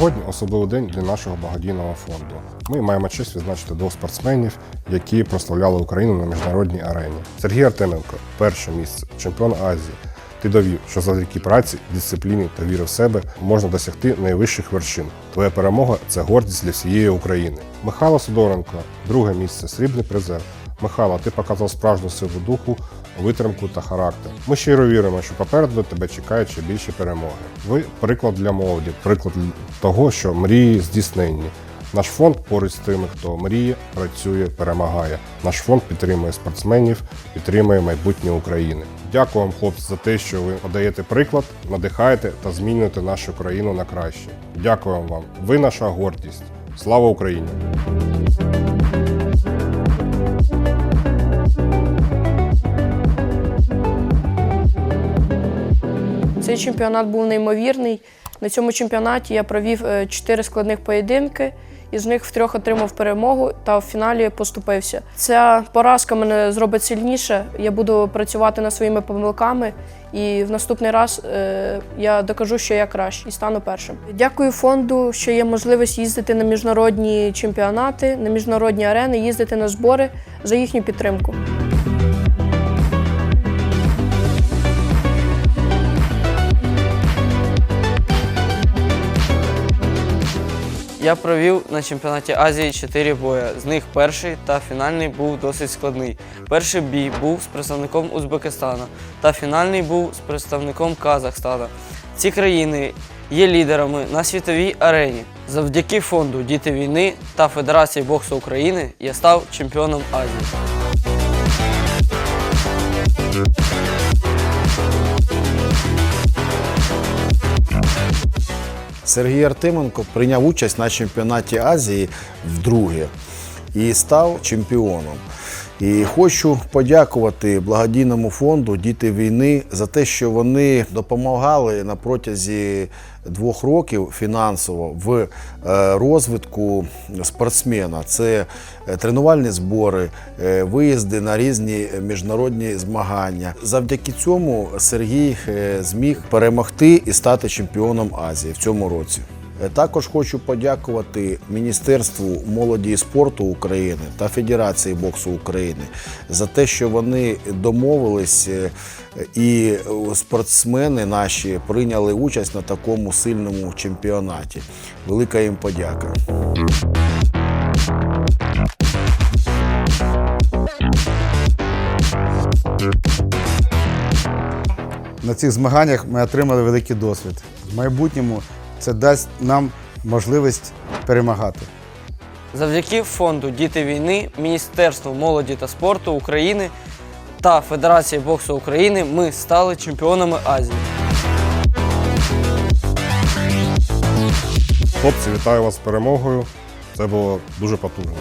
Сьогодні особливий день для нашого благодійного фонду. Ми маємо честь відзначити двох спортсменів, які прославляли Україну на міжнародній арені. Сергій Артеменко, перше місце, чемпіон Азії. Ти довів, що завдяки праці, дисципліні та віри в себе можна досягти найвищих вершин. Твоя перемога це гордість для всієї України. Михайло Сидоренко, друге місце, срібний призер. Михайло, ти показав справжню силу духу, витримку та характер. Ми щиро віримо, що попереду тебе чекають ще більші перемоги. Ви приклад для молоді, приклад того, що мрії здійсненні. Наш фонд поруч з тими, хто мріє, працює, перемагає. Наш фонд підтримує спортсменів, підтримує майбутнє України. Дякую вам, хлопці, за те, що ви подаєте приклад, надихаєте та змінюєте нашу країну на краще. Дякуємо вам. Ви наша гордість. Слава Україні! Цей чемпіонат був неймовірний. На цьому чемпіонаті я провів е, чотири складних поєдинки, із них в трьох отримав перемогу та в фіналі поступився. Ця поразка мене зробить сильніше. Я буду працювати над своїми помилками, і в наступний раз е, я докажу, що я краще і стану першим. Дякую фонду, що є можливість їздити на міжнародні чемпіонати, на міжнародні арени, їздити на збори за їхню підтримку. Я провів на чемпіонаті Азії 4 бої. З них перший та фінальний був досить складний. Перший бій був з представником Узбекистану, та фінальний був з представником Казахстана. Ці країни є лідерами на світовій арені. Завдяки фонду Діти війни та Федерації боксу України я став чемпіоном Азії. Сергій Артименко прийняв участь на чемпіонаті Азії вдруге і став чемпіоном. І хочу подякувати благодійному фонду Діти війни за те, що вони допомагали на протязі двох років фінансово в е, розвитку спортсмена. Це е, тренувальні збори, е, виїзди на різні міжнародні змагання. Завдяки цьому Сергій зміг перемогти і стати чемпіоном Азії в цьому році. Е, Також хочу подякувати Міністерству молоді і спорту України та Федерації боксу України за те, що вони домовились е, і е, спортсмени наші прийняли участь на такому сильному чемпіонаті. Велика їм подяка. На цих змаганнях ми отримали великий досвід. В майбутньому це дасть нам можливість перемагати. Завдяки фонду Діти війни, Міністерству молоді та спорту України та Федерації боксу України ми стали чемпіонами Азії. Хлопці, вітаю вас з перемогою. Це було дуже потужно.